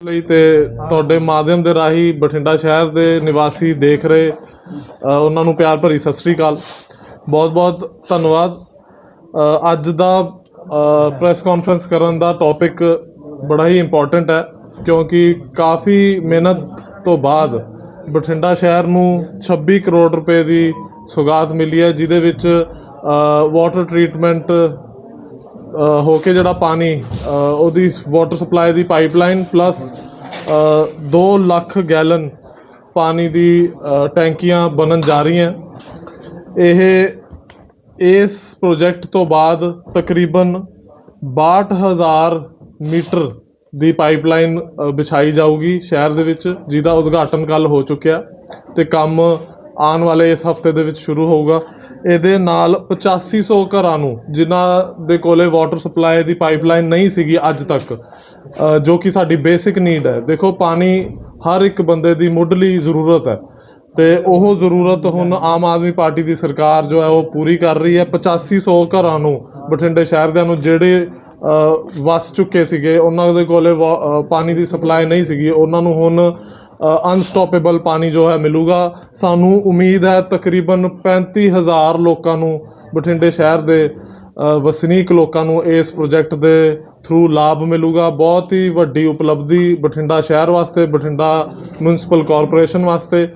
ਲਈ ਤੇ ਤੁਹਾਡੇ ਮਾਧਿਅਮ ਦੇ ਰਾਹੀਂ ਬਠਿੰਡਾ ਸ਼ਹਿਰ ਦੇ ਨਿਵਾਸੀ ਦੇਖ ਰਹੇ ਉਹਨਾਂ ਨੂੰ ਪਿਆਰ ਭਰੀ ਸਤਿ ਸ੍ਰੀ ਅਕਾਲ। ਬਹੁਤ ਬਹੁਤ ਧੰਨਵਾਦ। ਅੱਜ ਦਾ ਪ੍ਰੈਸ ਕਾਨਫਰੰਸ ਕਰਨ ਦਾ ਟੌਪਿਕ ਬੜਾ ਹੀ ਇੰਪੋਰਟੈਂਟ ਹੈ, ਕਿਉਂਕਿ ਕਾਫੀ ਮਿਹਨਤ ਤੋਂ ਬਾਅਦ ਬਠਿੰਡਾ ਸ਼ਹਿਰ ਨੂੰ 26 ਕਰੋੜ ਰੁਪਏ ਦੀ ਸੁਗਾਤ ਮਿਲੀ ਹੈ, ਜਿਹਦੇ ਵਿੱਚ ਵਾਟਰ ਟਰੀਟਮੈਂਟ ਹੋ ਕੇ ਜਿਹੜਾ ਪਾਣੀ ਉਹਦੀ ਵਾਟਰ ਸਪਲਾਈ ਦੀ ਪਾਈਪਲਾਈਨ ਪਲੱਸ 2 ਲੱਖ ਗੈਲਨ ਪਾਣੀ ਦੀ ਟੈਂਕੀਆਂ ਬਣਨ ਜਾ ਰਹੀਆਂ। ਇਹ, ਇਸ ਪ੍ਰੋਜੈਕਟ ਤੋਂ ਬਾਅਦ ਤਕਰੀਬਨ 62000 ਮੀਟਰ ਦੀ ਪਾਈਪਲਾਈਨ ਵਿਛਾਈ ਜਾਊਗੀ ਸ਼ਹਿਰ ਦੇ ਵਿੱਚ, ਜਿਹਦਾ ਉਦਘਾਟਨ ਕੱਲ ਹੋ ਚੁੱਕਿਆ। ਤੇ ਕੰਮ ਆਉਣ ਵਾਲੇ ਇਸ ਹਫ਼ਤੇ ਦੇ ਵਿੱਚ ਸ਼ੁਰੂ ਹੋਊਗਾ। ਇਹਦੇ ਨਾਲ 8500 ਘਰਾਂ ਨੂੰ ਜਿਨ੍ਹਾਂ ਦੇ ਕੋਲੇ ਵਾਟਰ ਸਪਲਾਈ ਦੀ ਪਾਈਪਲਾਈਨ ਨਹੀਂ ਸੀਗੀ ਅੱਜ ਤੱਕ ਜੋ ਕਿ ਸਾਡੀ ਬੇਸਿਕ ਨੀਡ ਹੈ। ਦੇਖੋ ਪਾਣੀ ਹਰ ਇੱਕ ਬੰਦੇ ਦੀ ਮੁੱਢਲੀ ਜ਼ਰੂਰਤ ਹੈ। ਤੇ ਉਹ ਜ਼ਰੂਰਤ ਹੁਣ ਆਮ ਆਦਮੀ ਪਾਰਟੀ ਦੀ ਸਰਕਾਰ ਜੋ ਹੈ ਉਹ ਪੂਰੀ ਕਰ ਰਹੀ ਹੈ। 8500 ਘਰਾਂ ਨੂੰ ਬਠਿੰਡੇ ਸ਼ਹਿਰ ਦੇ ਨੂੰ ਜਿਹੜੇ ਅ, ਵਸ ਚੁੱਕੇ ਸੀਗੇ ਉਹਨਾਂ ਦੇ ਕੋਲੇ ਵਾ- ਪਾਣੀ ਦੀ ਸਪਲਾਈ ਨਹੀਂ ਸੀਗੀ। ਉਹਨਾਂ ਨੂੰ ਹੁਣ ਅਨਸਟਾਪੇਬਲ ਪਾਣੀ ਜੋ ਹੈ ਮਿਲੂਗਾ। ਸਾਨੂੰ ਉਮੀਦ ਹੈ ਤਕਰੀਬਨ 35000 ਲੋਕਾਂ ਨੂੰ, ਬਠਿੰਡੇ ਸ਼ਹਿਰ ਦੇ ਵਸਨੀਕ ਲੋਕਾਂ ਨੂੰ ਇਸ ਪ੍ਰੋਜੈਕਟ ਦੇ ਥਰੂ ਲਾਭ ਮਿਲੂਗਾ। ਬਹੁਤ ਹੀ ਵੱਡੀ ਉਪਲਬਧੀ ਬਠਿੰਡਾ ਸ਼ਹਿਰ ਵਾਸਤੇ, ਬਠਿੰਡਾ ਮਿਊਨਿਸਪਲ ਕਾਰਪੋਰੇਸ਼ਨ ਵਾਸਤੇ।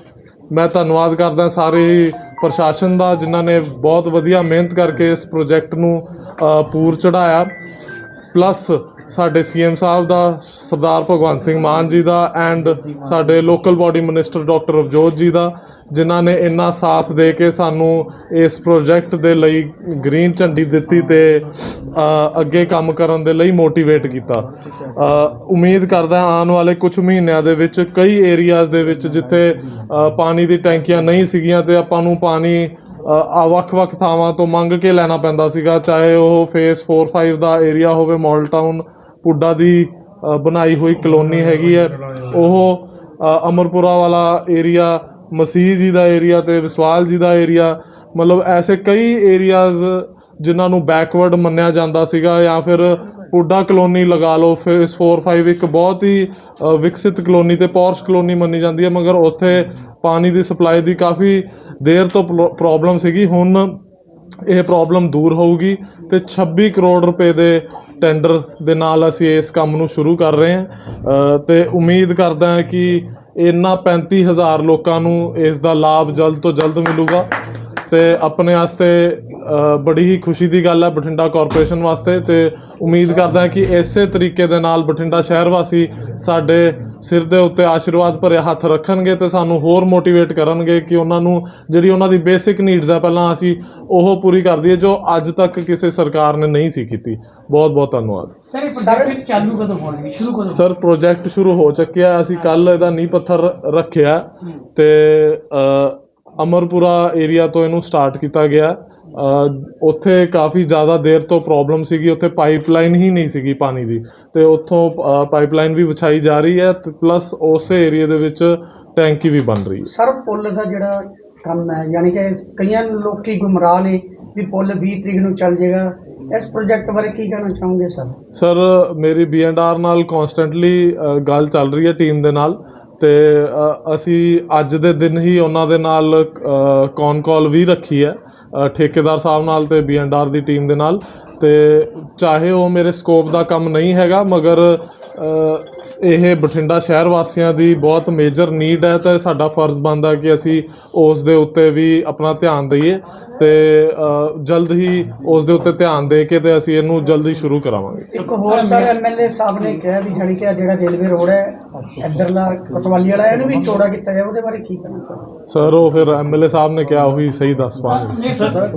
ਮੈਂ ਧੰਨਵਾਦ ਕਰਦਾ ਸਾਰੇ ਹੀ ਪ੍ਰਸ਼ਾਸਨ ਦਾ, ਜਿਨ੍ਹਾਂ ਨੇ ਬਹੁਤ ਵਧੀਆ ਮਿਹਨਤ ਕਰਕੇ ਇਸ ਪ੍ਰੋਜੈਕਟ ਨੂੰ ਪੂਰ ਚੜਾਇਆ ਪਲੱਸ ਸਾਡੇ ਸੀਐਮ ਸਾਹਿਬ ਦਾ ਸਰਦਾਰ ਭਗਵੰਤ ਸਿੰਘ ਮਾਨ ਜੀ ਦਾ ਐਂਡ ਸਾਡੇ local body minister doctor Avjot ji ਦਾ, ਜਿਨ੍ਹਾਂ ਨੇ ਇੰਨਾ ਸਾਥ ਦੇ ਕੇ ਸਾਨੂੰ ਇਸ ਪ੍ਰੋਜੈਕਟ ਦੇ ਲਈ ਗ੍ਰੀਨ ਝੰਡੀ ਦਿੱਤੀ ਤੇ ਅੱਗੇ ਕੰਮ ਕਰਨ ਦੇ ਲਈ ਮੋਟੀਵੇਟ ਕੀਤਾ। ਉਮੀਦ ਕਰਦਾ ਆਉਣ ਵਾਲੇ ਕੁਝ ਮਹੀਨਿਆਂ ਦੇ ਵਿੱਚ ਕਈ ਏਰੀਆਜ਼ ਦੇ ਵਿੱਚ ਜਿੱਥੇ ਪਾਣੀ ਦੀ ਟੈਂਕੀਆਂ ਨਹੀਂ ਸੀਗੀਆਂ ਤੇ ਆਪਾਂ ਨੂੰ ਪਾਣੀ ਆ ਵੱਖ-ਵੱਖ ਥਾਵਾਂ ਤੋਂ ਮੰਗ ਕੇ ਲੈਣਾ ਪੈਂਦਾ ਸੀਗਾ, ਚਾਹੇ ਉਹ ਫੇਸ 4 5 ਦਾ ਏਰੀਆ ਹੋਵੇ ਮਾਲ ਟਾਊਨ ਪੁੱਡਾ ਦੀ ਬਣਾਈ ਹੋਈ ਕਲੋਨੀ ਹੈਗੀ ਹੈ। ਉਹ ਅਮਰਪੁਰਾ ਵਾਲਾ ਏਰੀਆ ਮਸੀਹ ਜੀ ਦਾ ਏਰੀਆ ਤੇ ਵਿਸਵਾਲ ਜੀ ਦਾ ਏਰੀਆ ਮਤਲਬ ਐਸੇ ਕਈ ਏਰੀਆਜ਼ ਜਿਨ੍ਹਾਂ ਨੂੰ ਬੈਕਵਰਡ ਮੰਨਿਆ ਜਾਂਦਾ ਸੀਗਾ ਜਾਂ ਫਿਰ ਪੁੱਡਾ ਕਲੋਨੀ ਲਗਾ ਲਓ ਫੇਸ 4 5 ਇੱਕ ਬਹੁਤ ਹੀ ਵਿਕਸਿਤ ਕਲੋਨੀ ਤੇ ਪੌਰਸ਼ ਕਲੋਨੀ ਮੰਨੀ ਜਾਂਦੀ ਹੈ, ਮਗਰ ਉੱਥੇ ਪਾਣੀ ਦੀ ਸਪਲਾਈ ਦੀ ਕਾਫੀ ਦੇਰ ਤੋਂ ਪ੍ਰੋਬਲਮ ਸੀਗੀ। ਹੁਣ ਇਹ ਪ੍ਰੋਬਲਮ ਦੂਰ ਹੋਊਗੀ ਤੇ 26 ਕਰੋੜ ਰੁਪਏ ਦੇ ਟੈਂਡਰ ਦੇ ਨਾਲ ਅਸੀਂ ਇਸ ਕੰਮ ਨੂੰ ਸ਼ੁਰੂ ਕਰ ਰਹੇ ਹਾਂ। ਅ, ਤੇ ਉਮੀਦ ਕਰਦਾ ਹਾਂ ਕਿ ਇਹਨਾਂ 35000 ਲੋਕਾਂ ਨੂੰ ਇਸ ਦਾ ਲਾਭ ਜਲਦ ਤੋਂ ਜਲਦ ਮਿਲੂਗਾ ਤੇ ਆਪਣੇ ਵਾਸਤੇ ਬੜੀ ਹੀ ਖੁਸ਼ੀ ਦੀ ਗੱਲ ਹੈ ਬਠਿੰਡਾ ਕਾਰਪੋਰੇਸ਼ਨ ਵਾਸਤੇ ਤੇ ਉਮੀਦ ਕਰਦਾ ਹਾਂ ਕਿ ਇਸੇ ਤਰੀਕੇ ਦੇ ਨਾਲ ਬਠਿੰਡਾ ਸ਼ਹਿਰ ਵਾਸੀ ਸਾਡੇ ਸਿਰ ਦੇ ਉੱਤੇ ਆਸ਼ੀਰਵਾਦ ਭਰੇ ਹੱਥ ਰੱਖਣਗੇ ਤੇ ਸਾਨੂੰ ਹੋਰ ਮੋਟੀਵੇਟ ਕਰਨਗੇ ਕਿ ਉਹਨਾਂ ਨੂੰ ਜਿਹੜੀ ਉਹਨਾਂ ਦੀ ਬੇਸਿਕ ਨੀਡਸ ਹੈ ਪਹਿਲਾਂ ਅਸੀਂ ਉਹ ਪੂਰੀ ਕਰ ਦਈਏ ਜੋ ਅੱਜ ਤੱਕ ਕਿਸੇ ਸਰਕਾਰ ਨੇ ਨਹੀਂ ਸੀ ਕੀਤੀ। ਬਹੁਤ ਬਹੁਤ ਧੰਨਵਾਦ। ਸਰ ਇਹ ਪ੍ਰੋਜੈਕਟ ਚਾਲੂ ਕਦੋਂ ਹੋਣਗੇ? ਸ਼ੁਰੂ ਕਦੋਂ ਸਰ ਪ੍ਰੋਜੈਕਟ ਸ਼ੁਰੂ ਹੋ ਚੁੱਕਿਆ ਅਸੀਂ ਕੱਲ ਇਹਦਾ ਨੀਂਹ ਪੱਥਰ ਰੱਖਿਆ ਤੇ ਅਮਰਪੁਰਾ ਏਰੀਆ ਤੋਂ ਇਹਨੂੰ ਸਟਾਰਟ ਕੀਤਾ ਗਿਆ ਉੱਥੇ ਕਾਫੀ ਜ਼ਿਆਦਾ ਦੇਰ ਤੋਂ ਪ੍ਰੋਬਲਮ ਸੀਗੀ ਉੱਥੇ ਪਾਈਪਲਾਈਨ ਹੀ ਨਹੀਂ ਸੀਗੀ ਪਾਣੀ ਦੀ ਤੇ ਉੱਥੋਂ ਪਾਈਪਲਾਈਨ ਵੀ ਵਿਛਾਈ ਜਾ ਰਹੀ ਹੈ ਤੇ ਪਲੱਸ ਉਸੇ ਏਰੀਆ ਦੇ ਵਿੱਚ ਟੈਂਕੀ ਵੀ ਬਣ ਰਹੀ ਹੈ। ਸਰ ਪੁੱਲ ਦਾ ਜਿਹੜਾ ਕੰਮ ਹੈ ਯਾਨੀ ਕਿ ਕਈਆਂ ਲੋਕੀ ਗੁੰਮਰਾਹ ਨੇ ਵੀ ਪੁੱਲ 20 ਤਰੀਕ ਨੂੰ ਚੱਲ ਜਾਏਗਾ। ਇਸ ਪ੍ਰੋਜੈਕਟ ਬਾਰੇ ਕੀ ਕਹਿਣਾ ਚਾਹੋਗੇ ਸਰ ਸਰ ਮੇਰੀ ਬੀ&ਆਰ ਨਾਲ ਕਨਸਟੈਂਟਲੀ ਗੱਲ ਚੱਲ ਰਹੀ ਹੈ ਟੀਮ ਦੇ ਨਾਲ ਤੇ ਅਸੀਂ ਅੱਜ ਦੇ ਦਿਨ ਹੀ ਉਹਨਾਂ ਦੇ ਨਾਲ ਕੌਨ ਕਾਲ ਵੀ ਰੱਖੀ ਹੈ। ਠੇਕੇਦਾਰ ਸਾਹਿਬ ਨਾਲ ਤੇ ਬੀ&ਆਰ ਦੀ ਟੀਮ ਦੇ ਨਾਲ ਤੇ ਚਾਹੇ ਉਹ ਮੇਰੇ ਸਕੋਪ ਦਾ ਕੰਮ ਨਹੀਂ ਹੈਗਾ, ਮਗਰ ਇਹ ਬਠਿੰਡਾ ਸ਼ਹਿਰ ਵਾਸੀਆਂ ਦੀ ਬਹੁਤ ਮੇਜਰ ਨੀਡ ਹੈ ਤੇ ਸਾਡਾ ਫਰਜ਼ ਬਣਦਾ ਕਿ ਅਸੀਂ ਉਸ ਦੇ ਉੱਤੇ ਵੀ ਆਪਣਾ ਧਿਆਨ ਦਈਏ ਤੇ ਜਲਦ ਹੀ ਉਸ ਦੇ ਉੱਤੇ ਧਿਆਨ ਦੇ ਕੇ ਤੇ ਅਸੀਂ ਇਹਨੂੰ ਜਲਦੀ ਸ਼ੁਰੂ ਕਰਾਵਾਂਗੇ। ਇੱਕ ਹੋਰ ਸਰ ਐਮਐਲਏ ਸਾਹਿਬ ਨੇ ਕਿਹਾ ਵੀ ਜਾਣੀ ਕਿ ਜਿਹੜਾ ਰੇਲਵੇ ਰੋਡ ਹੈ ਇੱਧਰਲਾ ਕੋਤਵਾਲੀ ਵਾਲਾ ਇਹਨੂੰ ਵੀ ਚੌੜਾ ਕੀਤਾ ਜਾਵੇ ਉਹਦੇ ਬਾਰੇ ਕੀ ਕਹਿਣਾ ਸਰ ਉਹ ਫਿਰ ਐਮਐਲਏ ਸਾਹਿਬ ਨੇ ਕਿਹਾ ਉਹੀ ਸਹੀ ਦੱਸ ਪਾਉਣਗੇ ਨਹੀਂ ਸਰ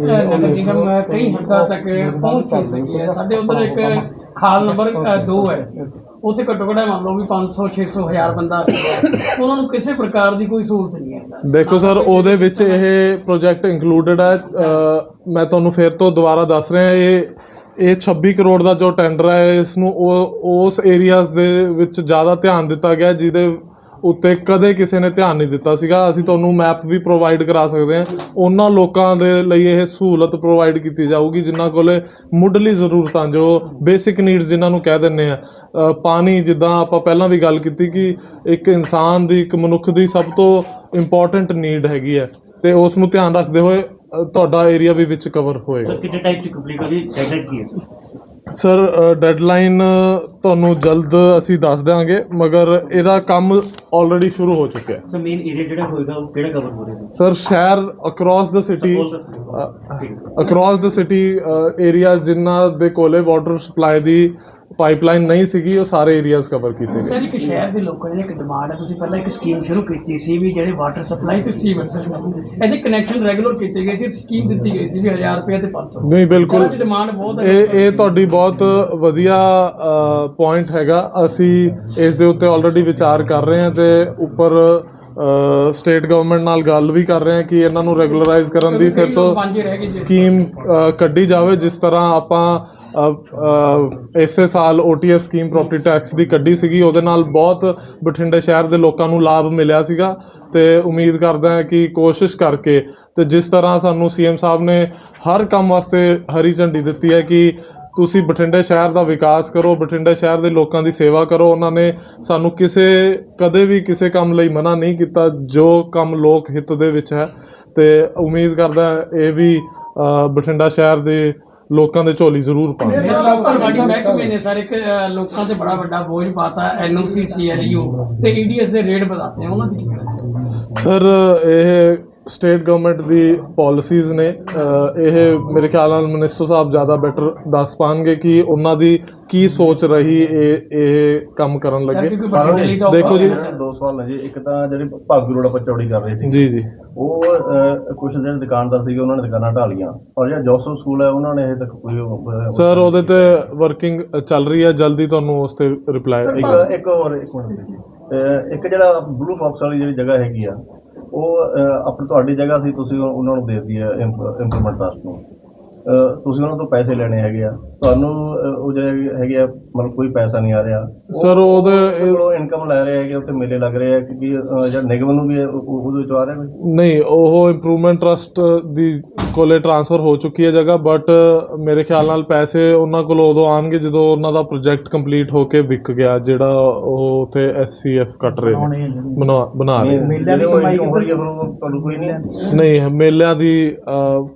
ਕਈ ਹੱਦਾਂ ਤੱਕ ਪਹੁੰਚ ਨਹੀਂ ਸਕੀ ਹੈ। ਸਾਡੇ ਉਧਰ ਇੱਕ ਖਾਲ ਨੰਬਰ 2 ਹੈ। ਉੱਥੇ ਘੱਟੋ ਘੱਟ ਮੰਨ ਲਓ ਵੀ 500 600 ਹਜ਼ਾਰ ਬੰਦਾ ਉਹਨਾਂ ਨੂੰ ਕਿਸੇ ਪ੍ਰਕਾਰ ਦੀ ਕੋਈ ਸਹੂਲਤ ਨਹੀਂ ਹੈ। ਸਰ ਦੇਖੋ ਸਰ ਉਹਦੇ ਵਿੱਚ ਇਹ ਪ੍ਰੋਜੈਕਟ ਇਨਕਲੂਡਡ ਹੈ। ਅ, ਮੈਂ ਤੁਹਾਨੂੰ ਫਿਰ ਤੋਂ ਦੁਬਾਰਾ ਦੱਸ ਰਿਹਾ ਇਹ ਇਹ 26 ਕਰੋੜ ਦਾ ਜੋ ਟੈਂਡਰ ਹੈ ਇਸ ਨੂੰ ਉਹ ਉਸ ਏਰੀਆਜ਼ ਦੇ ਵਿੱਚ ਜ਼ਿਆਦਾ ਧਿਆਨ ਦਿੱਤਾ ਗਿਆ ਜਿਹਦੇ ਉੱਤੇ ਕਦੇ ਕਿਸੇ ਨੇ ਧਿਆਨ ਨਹੀਂ ਦਿੱਤਾ ਸੀਗਾ। ਅਸੀਂ ਤੁਹਾਨੂੰ ਮੈਪ ਵੀ ਪ੍ਰੋਵਾਈਡ ਕਰਾ ਸਕਦੇ ਹਾਂ। ਉਹਨਾਂ ਲੋਕਾਂ ਦੇ ਲਈ ਇਹ ਸਹੂਲਤ ਪ੍ਰੋਵਾਈਡ ਕੀਤੀ ਜਾਊਗੀ, ਜਿਨ੍ਹਾਂ ਕੋਲੇ ਮੁੱਢਲੀ ਜ਼ਰੂਰਤਾਂ, ਜੋ ਬੇਸਿਕ ਨੀਡਸ ਜਿਨ੍ਹਾਂ ਨੂੰ ਕਹਿ ਦਿੰਨੇ ਆ। ਪਾਣੀ, ਜਿੱਦਾਂ ਆਪਾਂ ਪਹਿਲਾਂ ਵੀ ਗੱਲ ਕੀਤੀ ਕਿ ਇੱਕ ਇਨਸਾਨ ਦੀ, ਇੱਕ ਮਨੁੱਖ ਦੀ ਸਭ ਤੋਂ ਇੰਪੋਰਟੈਂਟ ਨੀਡ ਹੈਗੀ ਹੈ। ਤੇ ਉਸ ਨੂੰ ਧਿਆਨ ਰੱਖਦੇ ਹੋਏ ਤੁਹਾਡਾ ਏਰੀਆ ਵੀ ਵਿੱਚ ਕਵਰ ਹੋਏਗਾ। ਸਰ, ਕਿੰਨੇ ਚ ਕੰਪਲੀਟ ਹੋਗੀ ਡੈਡਲਾਈਨ ਕੀ ਹੈ? ਸਰ ਡੈਡਲਾਈਨ ਤੁਹਾਨੂੰ ਜਲਦ ਅਸੀਂ ਦੱਸ ਦਿਆਂਗੇ ਮਗਰ ਇਹਦਾ ਕੰਮ ਆਲਰੇਡੀ ਸ਼ੁਰੂ ਹੋ ਚੁੱਕਿਆ ਸਰ ਮੇਨ ਏਰੀਆ ਜਿਹੜਾ ਹੋਏਗਾ ਉਹ ਕਿਹੜਾ ਕਵਰ ਹੋ ਰਿਹਾ ਹੈ? ਸਰ ਸ਼ਹਿਰ across the city across the city areas ਜਿਨ੍ਹਾਂ ਦੇ ਕੋਲੇ ਵਾਟਰ ਸਪਲਾਈ ਦੀ ਪਾਈਪਲਾਈਨ ਨਹੀਂ ਸੀਗੀ ਉਹ ਸਾਰੇ ਏਰੀਆਜ਼ ਕਵਰ ਕੀਤੇ ਗਏ। ਸਰ ਇੱਕ ਸ਼ਹਿਰ ਦੇ ਲੋਕਾਂ ਦੀ ਇੱਕ ਡਿਮਾਂਡ ਹੈ ਤੁਸੀਂ ਪਹਿਲਾਂ ਇੱਕ ਸਕੀਮ ਸ਼ੁਰੂ ਕੀਤੀ ਸੀ ਵੀ ਜਿਹੜੇ ਵਾਟਰ ਸਪਲਾਈ ਤੇ ਸੀਵਰ ਇਹਦੇ ਕਨੈਕਸ਼ਨ ਰੈਗੂਲਰ ਕੀਤੇ ਗਏ ਸੀ ਸਕੀਮ ਦਿੱਤੀ ਗਈ ਸੀ ਵੀ 1000 ਰੁਪਏ ਤੇ 500 ਨਹੀਂ ਬਿਲਕੁਲ। ਡਿਮਾਂਡ ਬਹੁਤ ਹੈ। ਇਹ ਇਹ ਤੁਹਾਡੀ ਬਹੁਤ ਵਧੀਆ ਪੁਆਇੰਟ ਹੈਗਾ। ਅਸੀਂ ਇਸ ਦੇ ਉੱਤੇ ਆਲਰੇਡੀ ਵਿਚਾਰ ਕਰ ਰਹੇ ਹਾਂ ਤੇ ਉੱਪਰ ਸਟੇਟ ਗਵਰਨਮੈਂਟ ਨਾਲ ਗੱਲ ਵੀ ਕਰ ਰਹੇ ਹਾਂ ਕਿ ਇਹਨਾਂ ਨੂੰ ਰੈਗੂਲਰਾਈਜ਼ ਕਰਨ ਦੀ ਫਿਰ ਤੋਂ ਸਕੀਮ ਕੱਢੀ ਜਾਵੇ ਜਿਸ ਤਰ੍ਹਾਂ ਆਪਾਂ ਅ, ਅ, ਇਸੇ ਸਾਲ OTS ਸਕੀਮ ਪ੍ਰੋਪਰਟੀ ਟੈਕਸ ਦੀ ਕੱਢੀ ਸੀਗੀ ਉਹਦੇ ਨਾਲ ਬਹੁਤ ਬਠਿੰਡੇ ਸ਼ਹਿਰ ਦੇ ਲੋਕਾਂ ਨੂੰ ਲਾਭ ਮਿਲਿਆ ਸੀਗਾ ਤੇ ਉਮੀਦ ਕਰਦਾ ਹਾਂ ਕਿ ਕੋਸ਼ਿਸ਼ ਕਰਕੇ ਤੇ ਜਿਸ ਤਰ੍ਹਾਂ ਸਾਨੂੰ ਸੀਐਮ ਸਾਹਿਬ ਨੇ ਹਰ ਕੰਮ ਵਾਸਤੇ ਹਰੀ ਝੰਡੀ ਦਿੱਤੀ ਹੈ ਕਿ ਤੁਸੀਂ ਬਠਿੰਡੇ ਸ਼ਹਿਰ ਦਾ ਵਿਕਾਸ ਕਰੋ ਬਠਿੰਡੇ ਸ਼ਹਿਰ ਦੇ ਲੋਕਾਂ ਦੀ ਸੇਵਾ ਕਰੋ ਉਹਨਾਂ ਨੇ ਸਾਨੂੰ ਕਿਸੇ ਕਦੇ ਵੀ ਕਿਸੇ ਕੰਮ ਲਈ ਮਨਾ ਨਹੀਂ ਕੀਤਾ ਜੋ ਕੰਮ ਲੋਕ ਹਿੱਤ ਦੇ ਵਿੱਚ ਹੈ ਤੇ ਉਮੀਦ ਕਰਦਾ ਇਹ ਵੀ ਬਠਿੰਡਾ ਸ਼ਹਿਰ ਦੇ ਲੋਕਾਂ ਦੇ ਝੋਲੀ ਜ਼ਰੂਰ ਸਭ ਤੁਹਾਡੀ ਮਹਿਕਮੇ ਨੇ ਸਾਰੇ ਲੋਕਾਂ ਤੇ ਬੜਾ ਵੱਡਾ ਬੋਝ ਪਾਤਾ ਐਨਓਸੀ ਸੀਐਲਯੂ ਤੇ ਈਡੀਐਸ ਦੇ ਰੇਟ ਵਧਾਤੇ ਉਹਨਾਂ ਦੀ? ਸਰ ਇਹ ਸਟੇਟ ਗਵਰਨਮੈਂਟ ਦੀ ਪਾਲਿਸੀਜ਼ ਨੇ ਇਹ ਮੇਰੇ ਖਿਆਲ ਨਾਲ ਮਿਨਿਸਟਰ ਸਾਹਿਬ ਜ਼ਿਆਦਾ ਬੈਟਰ ਦੱਸ ਪਾਣਗੇ ਕਿ ਉਹਨਾਂ ਦੀ ਕੀ ਸੋਚ ਰਹੀ ਇਹ ਇਹ ਕੰਮ ਕਰਨ ਲੱਗੇ। ਦੇਖੋ ਜੀ। ਦੋ ਸਵਾਲ ਨੇ ਜੀ ਇੱਕ ਤਾਂ ਜਿਹੜੇ ਭਾਗੂ ਰੋਡ ਆਪਾਂ ਚੌੜੀ ਕਰ ਰਹੇ ਸੀ। ਜੀ ਜੀ। ਉਹ ਕੁਛ ਜਿਹੜੇ ਦੁਕਾਨਦਾਰ ਸੀਗੇ ਉਹਨਾਂ ਨੇ ਦੁਕਾਨਾਂ ਢਾਹ ਲਈਆਂ ਔਰ ਜਿਹੜਾ ਜੋਸਫ ਸਕੂਲ ਹੈ ਉਹਨਾਂ ਨੇ ਹਜੇ ਤੱਕ ਕੋਈ ਸਰ ਉਹਦੇ ਤੇ ਵਰਕਿੰਗ ਚੱਲ ਰਹੀ ਹੈ ਜਲਦੀ ਤੁਹਾਨੂੰ ਉਸ ਤੇ ਰਿਪਲਾਈ ਇੱਕ ਇੱਕ ਹੋਰ ਇੱਕ ਮਿੰਟ। ਇੱਕ ਜਿਹੜਾ ਬਲੂ ਫੌਕਸ ਵਾਲੀ ਜਿਹੜੀ ਜਗ੍ਹਾ ਹੈਗੀ ਆ ਉਹ ਅਹ, ਆਪਣੀ ਤੁਹਾਡੀ ਜਗ੍ਹਾ ਸੀ ਤੁਸੀਂ ਉਹਨਾਂ ਨੂੰ ਦੇ ਦਿੱਤੀ ਹੈ ਇੰਪਲੀਮੈਂਟ ਟਰਸਟ ਨੂੰ ਤੁਸੀਂ ਉਹਨਾਂ ਤੋਂ ਪੈਸੇ ਲੈਣੇ ਹੈਗੇ ਆ। ਤੁਹਾਨੂੰ ਅਹ, ਉਹ ਜਿਹੜੇ ਹੈਗੇ ਆ ਮਤਲਬ ਕੋਈ ਪੈਸਾ ਨਹੀਂ ਆ ਰਿਹਾ। ਸਰ ਉਹਦੇ ਉਹ ਇਨਕਮ ਲੈ ਰਹੇ ਹੈਗੇ ਉੱਥੇ ਮੇਲੇ ਲੱਗ ਰਹੇ ਆ ਕਿ ਜਿਹੜਾ ਨਿਗਮ ਨੂੰ ਵੀ ਉਹ- ਉਹ- ਉਹਦੇ ਵਿੱਚੋਂ ਆ ਰਿਹਾ ਕੋਈ? ਨਹੀਂ ਉਹ ਇੰਪਰੂਵਮੈਂਟ ਟਰਸਟ ਦੀ ਕੋਲੇ ਟ੍ਰਾਂਸਫਰ ਹੋ ਚੁੱਕੀ ਹੈ ਜਗ੍ਹਾ ਬਟ ਮੇਰੇ ਖਿਆਲ ਨਾਲ ਪੈਸੇ ਉਹਨਾਂ ਕੋਲ ਉਦੋਂ ਆਣਗੇ ਜਦੋਂ ਉਹਨਾਂ ਦਾ ਪ੍ਰੋਜੈਕਟ ਕੰਪਲੀਟ ਹੋ ਕੇ ਵਿਕ ਗਿਆ ਜਿਹੜਾ ਉਹ ਉਥੇ ਐਸਸੀਐਫ ਕੱਟ ਰਹੇ ਨੇ। ਬਣਾ ਬਣਾ ਰਹੇ ਨੇ। ਮੇਲੇ ਦੀ ਕਮਾਈ ਹੋ ਰਹੀ ਹੈ ਫਿਰ ਉਹ ਤੁਹਾਨੂੰ ਕੋਈ ਨਹੀਂ? ਨਹੀਂ ਮੇਲਿਆਂ ਦੀ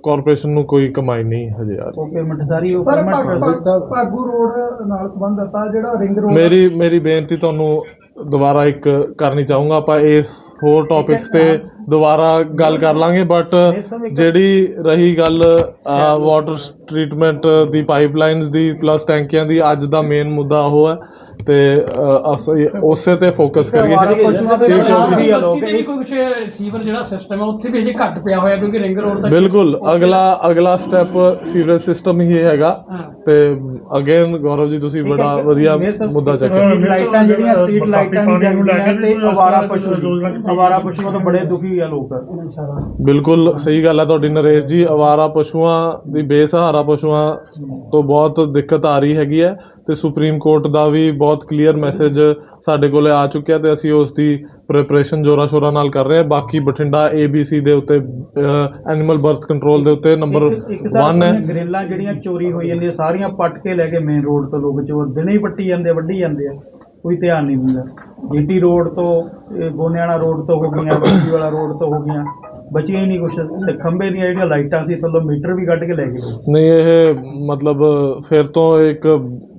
ਕਾਰਪੋਰੇਸ਼ਨ ਨੂੰ ਕੋਈ ਕਮਾਈ ਨਹੀਂ। ਹਜੇ ਆ ਰਹੀ। ਉਹ ਪੇਮੈਂਟ ਸਾਰੀ ਉਹ ਸਰ ਪੇਮੈਂਟ ਭਾਗੂ ਰੋਡ ਨਾਲ ਸੰਬੰਧਤ ਆ ਜਿਹੜਾ ਰਿੰਗ ਰੋਡ ਮੇਰੀ ਮੇਰੀ ਬੇਨਤੀ ਤੁਹਾਨੂੰ ਦੁਬਾਰਾ ਇੱਕ ਕਰਨੀ ਚਾਹੂੰਗਾ ਆਪਾਂ ਇਸ ਹੋਰ ਟੌਪਿਕਸ ਤੇ ਦੁਬਾਰਾ ਗੱਲ ਕਰ ਲਾਂਗੇ ਬਟ ਜਿਹੜੀ ਰਹੀ ਗੱਲ ਵਾਟਰ ਟ੍ਰੀਟਮੈਂਟ ਦੀ ਪਾਈਪਲਾਈਨਸ ਦੀ ਪਲੱਸ ਟੈਂਕੀਆਂ ਦੀ ਅੱਜ ਦਾ ਮੇਨ ਮੁੱਦਾ ਉਹ ਹੈ ਤੇ ਅਸੀਂ ਉਸੇ ਤੇ ਫੋਕਸ ਕਰੀਏ। ਵੀ ਕੁਝ ਸੀਵਰ ਜਿਹੜਾ ਸਿਸਟਮ ਹੈ ਉੱਥੇ ਵੀ ਅਜੇ ਘੱਟ ਪਿਆ ਹੋਇਆ ਕਿਉਂਕਿ ਰਿੰਗ ਰੋਡ ਤੱਕ ਬਿਲਕੁਲ ਅਗਲਾ ਅਗਲਾ ਸਟੈਪ ਸੀਵਰੇਜ ਸਿਸਟਮ ਹੀ ਹੈਗਾ। ਤੇ ਅਗੇਨ ਗੌਰਵ ਜੀ ਤੁਸੀਂ ਬੜਾ ਵਧੀਆ ਮੁੱਦਾ ਚੱਕਿਆ। ਸਟਰੀਟ ਲਾਈਟਾਂ ਜਿਹੜੀਆਂ ਸਟਰੀਟ ਲਾਈਟਾਂ ਨਹੀਂ ਜਗਦੀਆਂ ਤੇ ਅਵਾਰਾ ਪਸ਼ੂ ਅਵਾਰਾ ਪਸ਼ੂਆਂ ਤੋਂ ਬੜੇ ਦੁਖੀ ਆ ਲੋਕ। ਬਿਲਕੁਲ ਸਹੀ ਗੱਲ ਹੈ ਤੁਹਾਡੀ ਨਰੇਸ਼ ਜੀ ਅਵਾਰਾ ਪਸ਼ੂਆਂ ਦੀ ਬੇਸਹਾਰਾ ਪਸ਼ੂਆਂ ਤੋਂ ਬਹੁਤ ਦਿੱਕਤ ਆ ਰਹੀ ਹੈਗੀ ਹੈ ਤੇ ਸੁਪਰੀਮ ਕੋਰਟ ਦਾ ਵੀ ਬਹੁਤ ਕਲੀਅਰ ਮੈਸੇਜ ਸਾਡੇ ਕੋਲੇ ਆ ਚੁੱਕਿਆ ਤੇ ਅਸੀਂ ਉਸ ਦੀ ਪ੍ਰਿਪਰੇਸ਼ਨ ਜੋਰਾ ਸ਼ੋਰਾ ਨਾਲ ਕਰ ਰਹੇ ਹਾਂ। ਬਾਕੀ ਬਠਿੰਡਾ ABC ਦੇ ਉੱਤੇ ਐਨੀਮਲ ਬਰਥ ਕੰਟਰੋਲ ਦੇ ਉੱਤੇ ਨੰਬਰ ਇੱਕ 1 ਸਾਲ ਹੈ। ਗ੍ਰਿਲਾਂ ਜਿਹੜੀਆਂ ਚੋਰੀ ਹੋਈ ਜਾਂਦੀਆਂ ਸਾਰੀਆਂ ਪੱਟ ਕੇ ਲੈ ਕੇ ਮੇਨ ਰੋਡ ਤੋਂ ਲੋਕ ਚੋਰ ਦਿਨੇ ਹੀ ਪੱਟੀ ਜਾਂਦੇ ਆ, ਵੱਢੀ ਜਾਂਦੇ ਆ। ਕੋਈ ਧਿਆਨ ਨਹੀਂ ਦਿੰਦਾ ਜੀਟੀ ਰੋਡ ਤੋਂ ਗੋਨਿਆਣਾ ਰੋਡ ਤੋਂ ਹੋ ਗਈਆਂ ਬੱਤੀ ਵਾਲਾ ਰੋਡ ਤੋਂ ਹੋ ਗਈਆਂ, ਬਚੀਆਂ ਹੀ ਨਹੀਂ ਕੁਛ। ਤੇ ਖੰਭੇ ਦੀਆਂ ਜਿਹੜੀਆਂ ਲਾਈਟਾਂ ਸੀ, ਥੱਲੋਂ ਮੀਟਰ ਵੀ ਕੱਢ ਕੇ ਲੈ ਗਏ। ਨਹੀਂ, ਇਹ ਮਤਲਬ ਫਿਰ ਤੋਂ ਇੱਕ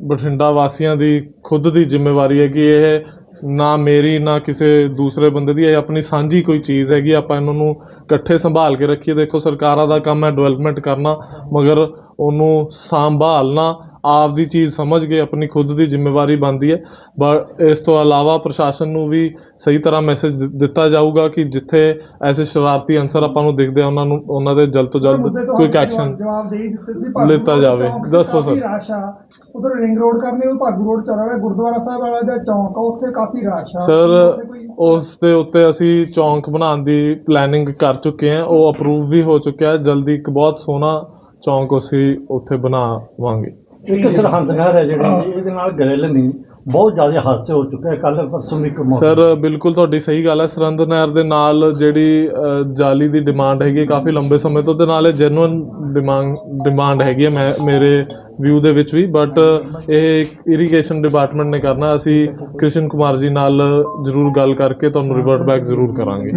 ਬਠਿੰਡਾ ਵਾਸੀਆਂ ਦੀ ਖੁਦ ਦੀ ਜ਼ਿੰਮੇਵਾਰੀ ਹੈ ਕਿ ਇਹ ਨਾ ਮੇਰੀ, ਨਾ ਕਿਸੇ ਦੂਸਰੇ ਬੰਦੇ ਦੀ, ਇਹ ਆਪਣੀ ਸਾਂਝੀ ਕੋਈ ਚੀਜ਼ ਹੈਗੀ, ਆਪਾਂ ਇਹਨਾਂ ਨੂੰ ਇਕੱਠੇ ਸੰਭਾਲ ਕੇ ਰੱਖੀਏ। ਦੇਖੋ, ਸਰਕਾਰਾਂ ਦਾ ਕੰਮ ਹੈ ਡਿਵੈਲਪਮੈਂਟ ਕਰਨਾ, ਮਗਰ ਉਹਨੂੰ ਸੰਭਾਲਣਾ ਆਪ ਦੀ ਚੀਜ਼ ਸਮਝ ਕੇ ਆਪਣੀ ਖੁਦ ਦੀ ਜ਼ਿੰਮੇਵਾਰੀ ਬਣਦੀ ਹੈ। ਬਟ ਇਸ ਤੋਂ ਇਲਾਵਾ ਪ੍ਰਸ਼ਾਸਨ ਨੂੰ ਵੀ ਸਹੀ ਤਰ੍ਹਾਂ ਮੈਸੇਜ ਦਿੱਤਾ ਜਾਊਗਾ ਕਿ ਜਿੱਥੇ ਐਸੇ ਸ਼ਰਾਰਤੀ ਅਨਸਰ ਆਪਾਂ ਨੂੰ ਦਿਖਦੇ ਆ ਉਹਨਾਂ ਨੂੰ ਉਹਨਾਂ ਦੇ ਜਲਦ ਤੋਂ ਜਲਦ ਕੁਇਕ ਐਕਸ਼ਨ ਜਵਾਬ ਦੇ ਹੀ ਦਿੱਤੇ ਸੀ ਭਾਗੂ ਲਿੱਤਾ ਜਾਵੇ। ਦੱਸੋ ਸਰ। ਰਸ਼ ਉਧਰ ਰਿੰਗ ਰੋਡ ਕਰਨੇ ਉਹ ਭਾਗੂ ਰੋਡ ਚੱਲ ਰਿਹਾ ਗੁਰਦੁਆਰਾ ਸਾਹਿਬ ਵਾਲਾ ਜਿਹੜਾ ਚੌਂਕ ਆ ਉੱਥੇ ਕਾਫੀ ਰਸ਼ ਸਰ ਕੋਈ- ਉਸ ਦੇ ਉੱਤੇ ਅਸੀਂ ਚੌਂਕ ਬਣਾਉਣ ਦੀ ਪਲੈਨਿੰਗ ਕਰ ਚੁੱਕੇ ਹਾਂ। ਉਹ ਅਪਰੂਵ ਵੀ ਹੋ ਚੁੱਕਿਆ। ਹੈ ਜਲਦੀ ਇੱਕ ਬਹੁਤ ਸੋਹਣਾ ਚੌਂਕ ਅਸੀਂ ਉੱਥੇ ਬਣਾਵਾਂਗੇ ਇੱਕ ਸਰਹੰਦ ਨਹਿਰ ਹੈ ਜਿਹੜੀ ਇਹਦੇ ਨਾਲ ਗ੍ਰਿਲ ਨਹੀਂ ਬਹੁਤ ਜ਼ਿਆਦਾ ਹਾਦਸੇ ਹੋ ਚੁੱਕੇ ਕੱਲ ਪਰਸੋਂ ਵੀ ਇੱਕ ਮੌਤ ਸਰ ਬਿਲਕੁਲ ਤੁਹਾਡੀ ਸਹੀ ਗੱਲ ਹੈ। ਸਰੰਦ ਨਹਿਰ ਦੇ ਨਾਲ ਜਿਹੜੀ ਅ, ਜਾਲੀ ਦੀ ਡਿਮਾਂਡ ਹੈਗੀ ਕਾਫੀ ਲੰਬੇ ਸਮੇਂ ਤੋਂ ਤੇ ਨਾਲ ਇਹ ਜੈਨੂਇਨ ਡਿਮਾਂਡ ਡਿਮਾਂਡ ਹੈਗੀ ਹੈ ਮੈਂ ਮੇਰੇ ਵਿਊ ਦੇ ਵਿੱਚ ਵੀ। ਬਟ ਇਹ ਇਰੀਗੇਸ਼ਨ ਡਿਪਾਰਟਮੈਂਟ ਨੇ ਕਰਨਾ। ਅਸੀਂ ਕ੍ਰਿਸ਼ਨ ਕੁਮਾਰ ਜੀ ਨਾਲ ਜ਼ਰੂਰ ਗੱਲ ਕਰਕੇ ਤੁਹਾਨੂੰ ਰਿਵਰਟ ਬੈਕ ਜ਼ਰੂਰ ਕਰਾਂਗੇ।